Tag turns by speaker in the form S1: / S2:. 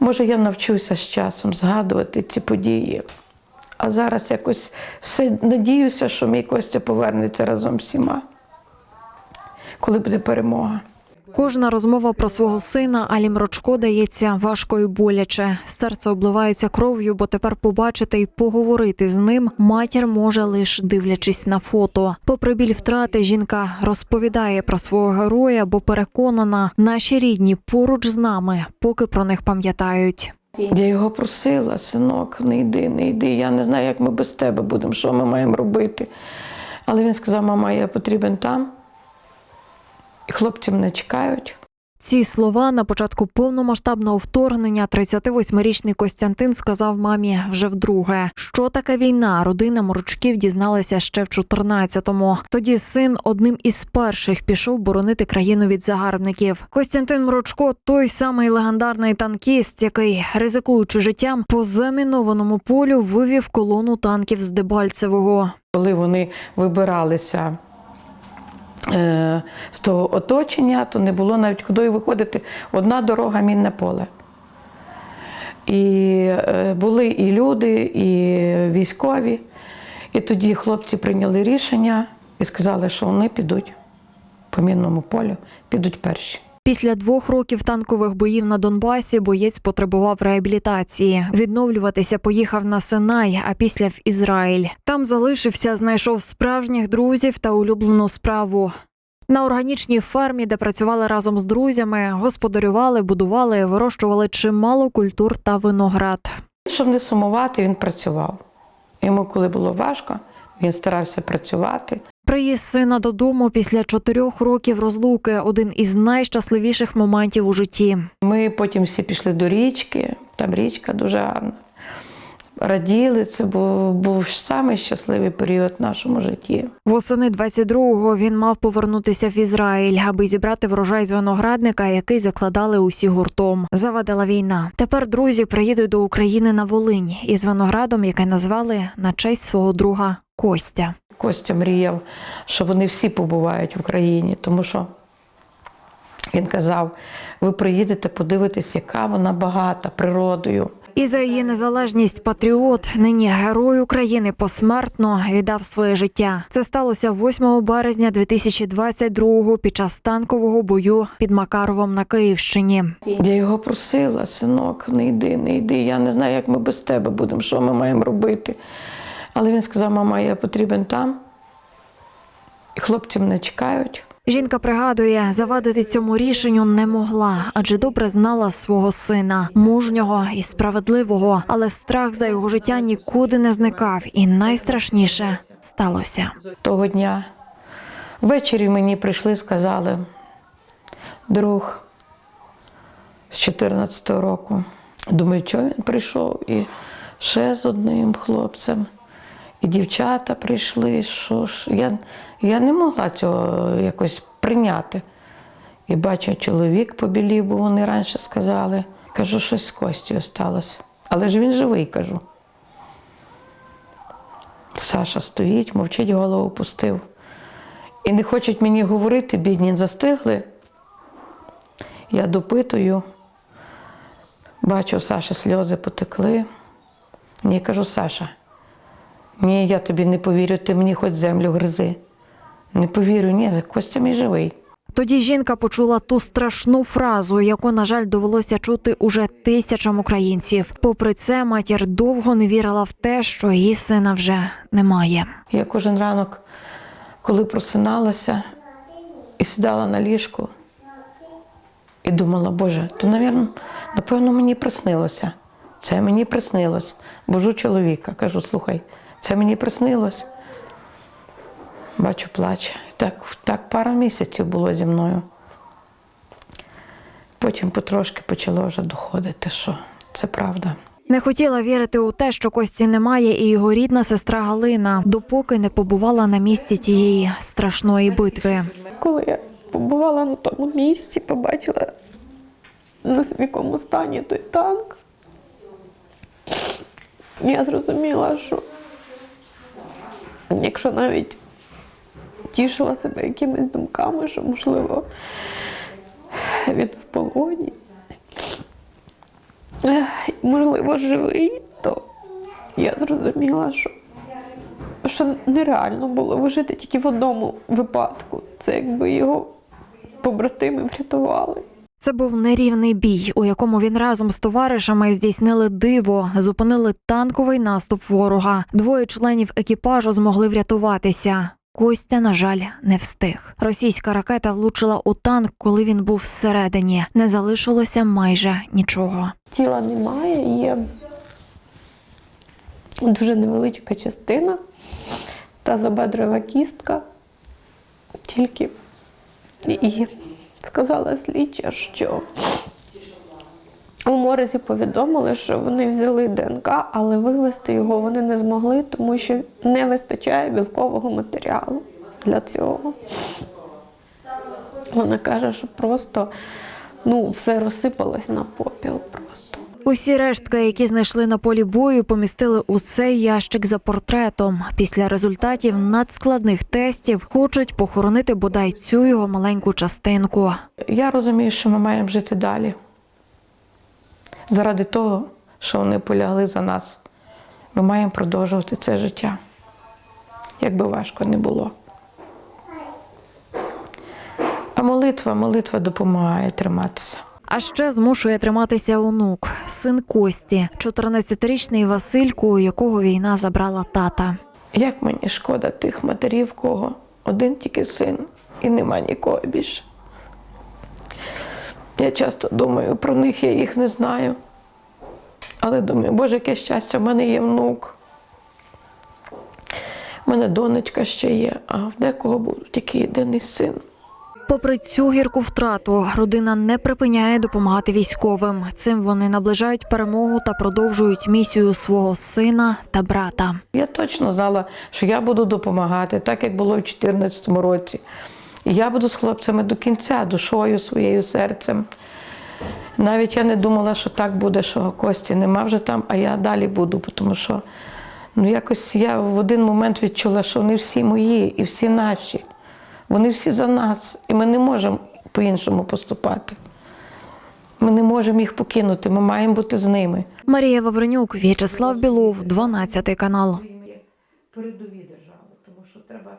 S1: Може, я навчуся з часом згадувати ці події. А зараз якось все надіюся, що мій Костя повернеться разом з всіма, коли буде перемога.
S2: Кожна розмова про свого сина Алі Мрочко дається важко і боляче. Серце обливається кров'ю, бо тепер побачити і поговорити з ним матір може лише дивлячись на фото. Попри біль втрати, жінка розповідає про свого героя, бо переконана, наші рідні поруч з нами, поки про них пам'ятають.
S1: Я його просила, синок, не йди, не йди. Я не знаю, як ми без тебе будемо, що ми маємо робити. Але він сказав: мама, я потрібен там. І хлопці мене чекають.
S2: Ці слова на початку повномасштабного вторгнення 38-річний Костянтин сказав мамі вже вдруге. Що таке війна? Родина Морочків дізналася ще в 14-му. Тоді син одним із перших пішов боронити країну від загарбників. Костянтин Морочко той самий легендарний танкіст, який, ризикуючи життям, по замінованому полю вивів колону танків з Дебальцевого.
S1: Коли вони вибиралися з того оточення, то не було навіть куди виходити. Одна дорога мінне поле. І е, були і люди, і військові. І тоді хлопці прийняли рішення і сказали, що вони підуть по мінному полю, підуть перші.
S2: Після двох років танкових боїв на Донбасі боєць потребував реабілітації. Відновлюватися поїхав на Синай, а після в Ізраїль. Там залишився, знайшов справжніх друзів та улюблену справу. На органічній фермі, де працювали разом з друзями, господарювали, будували, вирощували чимало культур та виноград.
S1: Щоб не сумувати, він працював. Йому, коли було важко, він старався працювати.
S2: Приїзд сина додому після чотирьох років розлуки один із найщасливіших моментів у житті.
S1: Ми потім всі пішли до річки, там річка дуже гарна. Раділи, це був, був самий щасливий період в нашому житті.
S2: Восени 22-го він мав повернутися в Ізраїль, аби зібрати врожай з виноградника, який закладали усі гуртом. Завадила війна. Тепер друзі приїдуть до України на Волинь із виноградом, який назвали на честь свого друга Костя.
S1: Костя мріяв, що вони всі побувають в Україні, тому що він казав: ви приїдете, подивитесь, яка вона багата природою.
S2: І за її незалежність патріот, нині герой України посмертно віддав своє життя. Це сталося 8 березня 2022-го під час танкового бою під Макаровом на Київщині.
S1: Я його просила, синок, не йди, не йди. Я не знаю, як ми без тебе будемо, що ми маємо робити. Але він сказав: мама, я потрібен там. Хлопці мене чекають.
S2: Жінка пригадує, завадити цьому рішенню не могла, адже добре знала свого сина, мужнього і справедливого, але страх за його життя нікуди не зникав, і найстрашніше сталося.
S1: того дня. Ввечері мені прийшли, сказали, друг з 14-го року. Думаю, чого він прийшов? І ще з одним хлопцем. І дівчата прийшли. Що ж? Я, я не могла цього якось прийняти. І бачу, чоловік побілів, бо вони раніше сказали. Кажу, щось з Костю сталося. Але ж він живий, кажу. Саша стоїть, мовчить, голову пустив. І не хочуть мені говорити, бідні застигли. Я допитую, бачу, Саша сльози потекли. Ні, кажу, Саша, ні, я тобі не повірю, ти мені хоч землю гризи. Не повірю, ні, Костя мій живий.
S2: Тоді жінка почула ту страшну фразу, яку, на жаль, довелося чути уже тисячам українців. Попри це, матір довго не вірила в те, що її сина вже немає.
S1: Я кожен ранок, коли просиналася і сідала на ліжку, і думала, Боже, то, навірно, напевно, мені приснилося. Це мені приснилось. Божу чоловіка. Кажу, слухай, це мені приснилось. Бачу, плаче. Так, так пару місяців було зі мною. Потім потрошки почало вже доходити, що це правда.
S2: Не хотіла вірити у те, що Кості немає, і його рідна сестра Галина, допоки не побувала на місці тієї страшної битви.
S3: Коли я побувала на тому місці, побачила на якому стані той танк, я зрозуміла, що якщо навіть тішила себе якимись думками, що, можливо, він в полоні, можливо, живий, то я зрозуміла, що, що нереально було вижити тільки в одному випадку. Це якби його побратими врятували.
S2: Це був нерівний бій, у якому він разом з товаришами здійснили диво, зупинили танковий наступ ворога. Двоє членів екіпажу змогли врятуватися. Костя, на жаль, не встиг. Російська ракета влучила у танк, коли він був всередині. Не залишилося майже нічого.
S3: Тіла немає, є дуже невеличка частина та забедрова кістка. Тільки і сказала слідча, що у морзі повідомили, що вони взяли ДНК, але вивести його вони не змогли, тому що не вистачає білкового матеріалу для цього. Вона каже, що просто ну, все розсипалось на попіл.
S2: Усі рештки, які знайшли на полі бою, помістили у цей ящик за портретом. Після результатів надскладних тестів хочуть похоронити бодай цю його маленьку частинку.
S1: Я розумію, що ми маємо жити далі. Заради того, що вони полягли за нас, ми маємо продовжувати це життя. Як би важко не було. А молитва, молитва допомагає триматися.
S2: А ще змушує триматися онук, син Кості, 14-річний Василько, у якого війна забрала тата.
S1: Як мені шкода тих матерів, кого один тільки син, і нема нікого більше. Я часто думаю про них, я їх не знаю. Але думаю, Боже, яке щастя, в мене є внук. У мене донечка ще є, а в декого був тільки єдиний син.
S2: Попри цю гірку втрату, родина не припиняє допомагати військовим. Цим вони наближають перемогу та продовжують місію свого сина та брата.
S1: Я точно знала, що я буду допомагати, так як було в 2014 році. І я буду з хлопцями до кінця, душою своєю серцем. Навіть я не думала, що так буде, що Кості нема вже там, а я далі буду, тому що ну, якось я в один момент відчула, що вони всі мої і всі наші. Вони всі за нас, і ми не можемо по-іншому поступати. Ми не можемо їх покинути, ми маємо бути з ними.
S2: Марія Вавренюк, В'ячеслав Білов, 12 канал.
S1: передові держави, тому що треба